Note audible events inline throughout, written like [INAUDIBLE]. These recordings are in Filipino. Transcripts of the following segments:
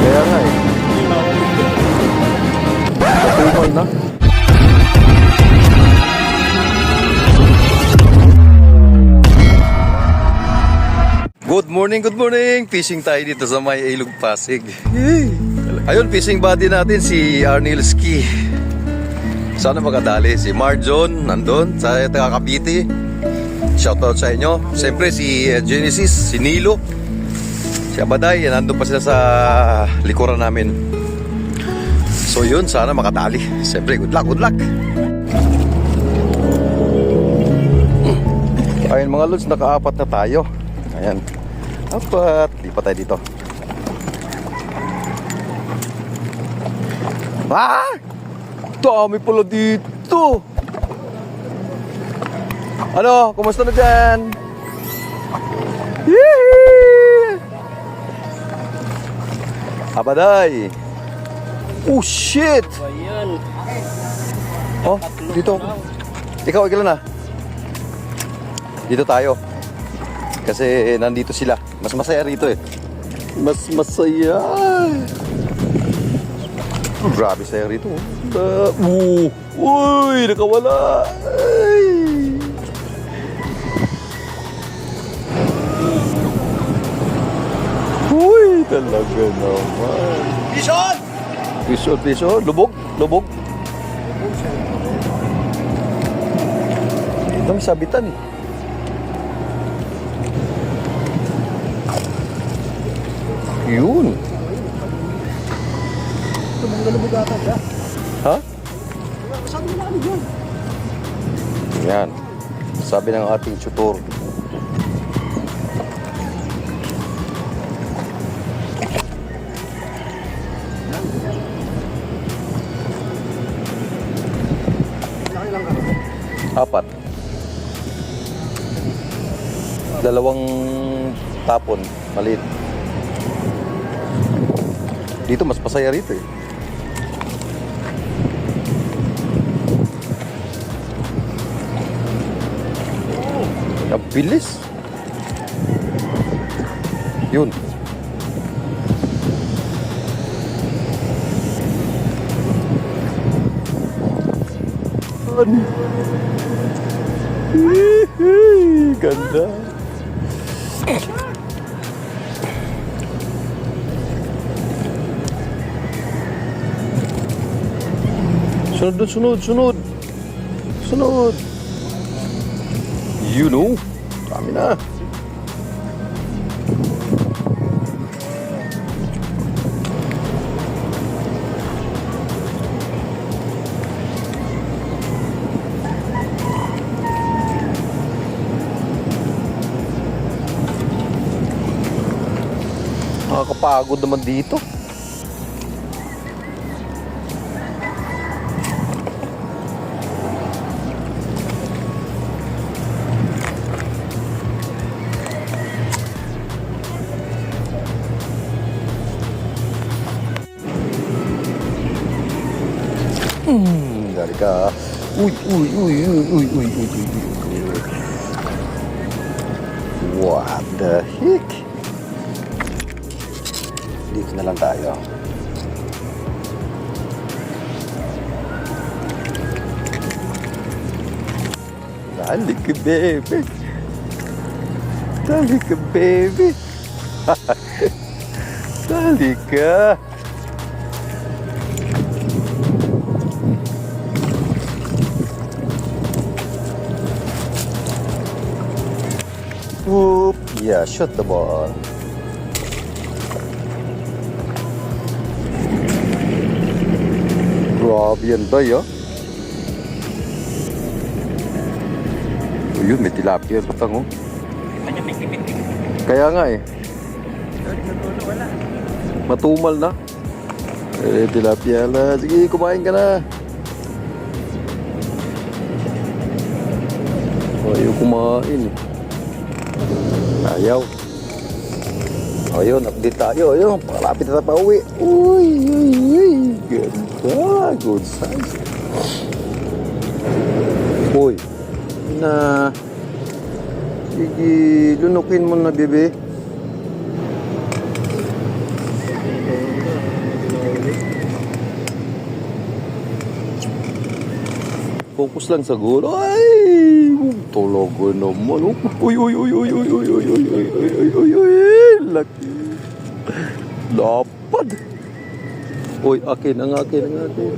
Kaya nga eh. Matumal na. Good morning, good morning! Fishing tayo dito sa may Ilog Pasig. Ayun, fishing buddy natin si Arnil Ski. Sana makadali. Si Marjon, nandun, sa taga Cavite. Shoutout sa inyo. Siyempre si eh, Genesis, si Nilo, si Abaday, nandun pa sila sa likuran namin. So yun, sana makatali. Siyempre, good luck, good luck. Ayun mga lods, nakaapat na tayo. Ayan. Apat. Di pa tayo dito. Ah! Dami pala dito. Ano? Kumusta na dyan? Yee! Abaday. Oh, shit! Oh, dito. Ikaw, ikaw na. Dito tayo. Kasi nandito sila. Mas masaya rito eh. Mas masaya. Grabe saya rito. oh. Uh, uh, uy, nakawala. Ay. Uy, talaga naman. Bishop! Piso, piso. Lubog, lubog. Ito may sabitan eh. Yun. Tumanggalubog ata siya. Yan. Sabi ng ating tutor. Apat. Dalawang tapon. Maliit. Dito mas pasaya rito eh. Bilis. Yun. Hihi, Ganda. Sunod sunod, sunod. Sunod. You know. Dami na. Nakakapagod naman dito. Ka. Uy, uy, uy, uy, uy, uy, uy, uy, uy, uy. What the heck? Dito na lang tayo. Dali ka, baby. Dali ka, baby. [LAUGHS] Dali ka. Whoop. Yeah, shut the ball. Grabe yan ba, ya? Oh, yun, may tilapia sa tango. Kaya nga eh. Matumal na. Eh, tilapia na. Sige, kumain ka na. Ayaw kumain eh. Ayaw. O yun, update tayo. Ayun, palapit na pa uwi. Uy, uy, uy. Ganda. Good size. na. Sige, lunukin mo na, bebe. Focus lang sa gulo. Ay, talaga naman. Uy, uy, uy, uy, uy, uy, uy, uy, uy, uy, uy, uy, uy. Lapad. Uy, akin ang akin ang akin.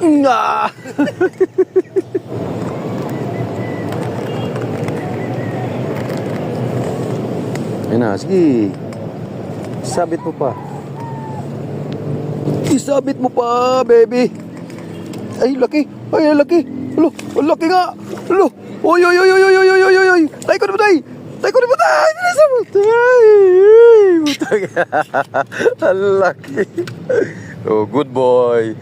Nga! Ayun na, sige. Isabit mo pa. Isabit mo pa, baby. Ay, laki. Ay, laki. Alo, laki nga. Alo. Oy, oy, oy, oy, oy, oy, oy, oy. Tay ko na patay. Tay ko na patay. Nasa mo. Tay. Butang. [LAUGHS] Ang laki. Oh, good boy.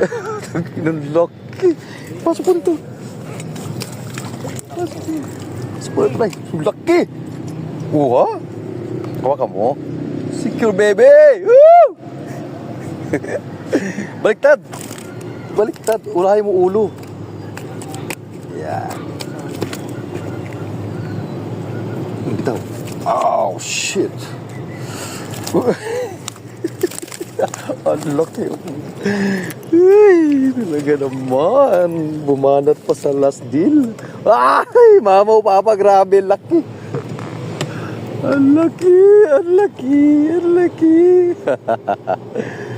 [LAUGHS] Ang laki. Pasok po dito. Pasok po dito. Pasok po dito, tay. Ang laki. Uha. Kawa ka mo. Secure, baby. Woo! [LAUGHS] Baliktad. Baliktad. Ulahin mo ulo. Yan. Bitaw. Oh, shit. [LAUGHS] Laki. Ay, talaga naman. Bumanat pa sa last deal. Ay, mama o papa, grabe, laki. Ang laki, ang laki, ang laki. [LAUGHS]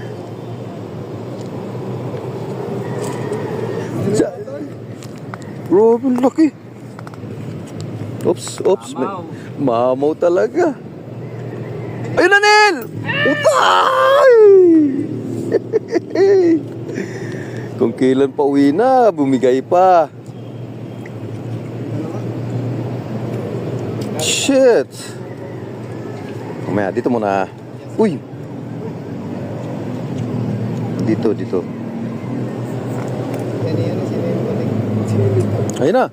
Ang laki. Oops, oops. Mamaw. Mamaw talaga. Ayun na, Nel! Utay! [LAUGHS] Kung kailan pa uwi na, bumigay pa. Shit! Mamaya, dito muna. Uy! Dito, dito. Ayun na.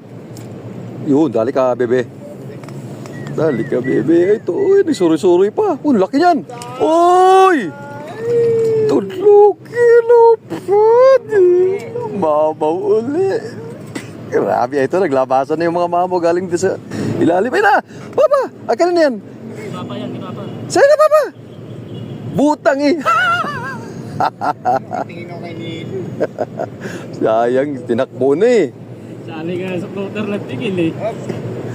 Yun, dali ka, bebe. Dali ka, bebe. Ito, uy, nagsuri-suri pa. Uy, laki niyan. Uy! Tuluki, lupad. Mamaw uli. Grabe, ito, naglabasan na yung mga mamaw galing sa ilalim. Ayun na! Papa! Akin na yan. Papa yan, kay Papa. Sa'yo na, Papa! Butang eh. Tingin ako kay Neil. [LAUGHS] Sayang, tinakbo na eh. Sali ka sa floater na tigil eh. Ops.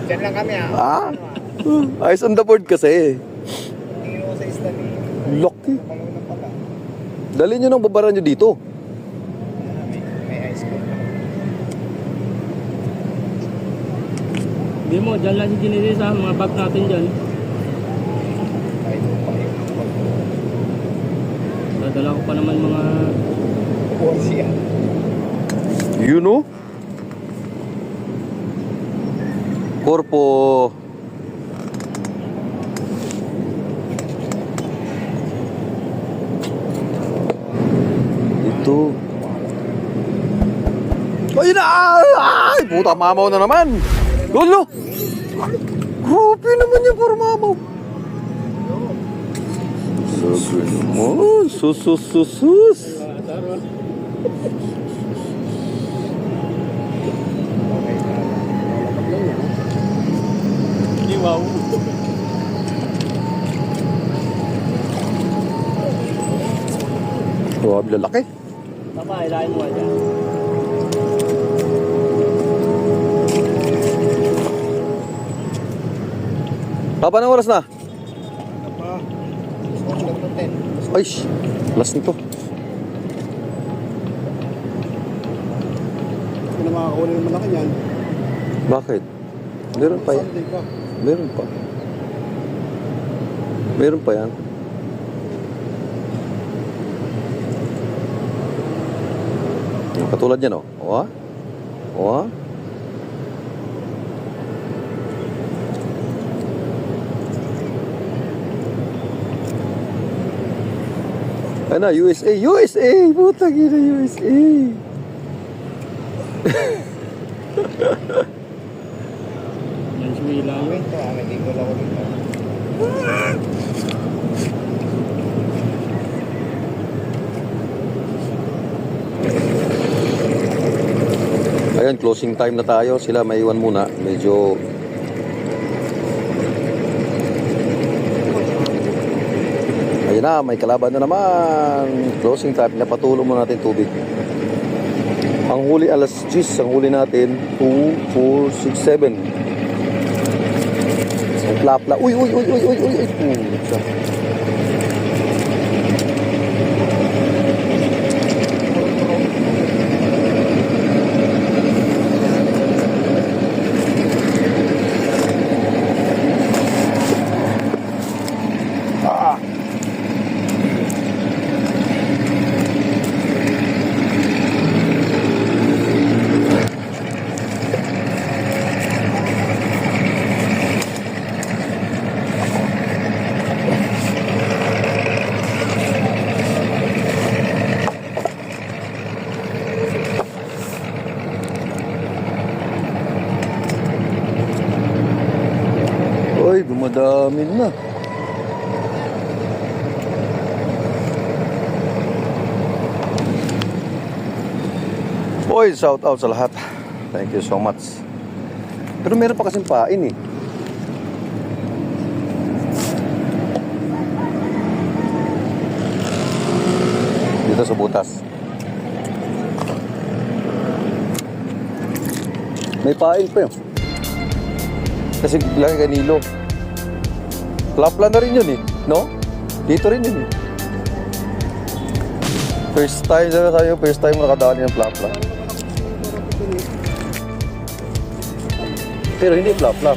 Diyan lang kami ah. Ah? Eyes on the board kasi. Tingin ako sa isla ni. Pala. Dali nyo nang babaran nyo dito. Ah, May, may ice cream. Hindi mo, dyan lang si Genesis sa mga bag natin dyan. Ay, ito pa yung Dadala ko pa naman mga... Kuha siya. You know? Corpo. Ito. Ay na! Ay! Puta mamaw na naman! Lolo! Grabe naman yan para mamaw. Grabe naman. Sus, sus, sus, sus. Wow. Grabe lalaki. Papa, ilahin mo dyan. Papa, anong oras na? Ay, last nito. Hindi na makakakuha naman ako yan. Bakit? Meron pa yan. Sunday pa. Meron pa. Meron pa yan. Katulad yan, oh. O, ah. O, ah. Ano, USA? USA! Putang ina, USA! Yan si Milaw. Ito, ah, hindi ko lang dito. Ayan, closing time na tayo. Sila may iwan muna. Medyo Na, may kalaban na naman. Closing time. Napatulong muna natin tubig. Ang huli alas 10. Ang huli natin 2, 4, 6, 7. Ang plapla. Uy, uy, uy, uy, uy, uy, uy. Pucha. Uy, dumadami na. Uy, shout out sa lahat. Thank you so much. Pero meron pa kasing pain eh. Dito sa butas. May pain pa yun. Kasi laki kanilo. Plapla na rin yun eh. No? Dito rin yun eh. First time, sabi sa'yo, first time nakadali ng plapla. Pero hindi plapla.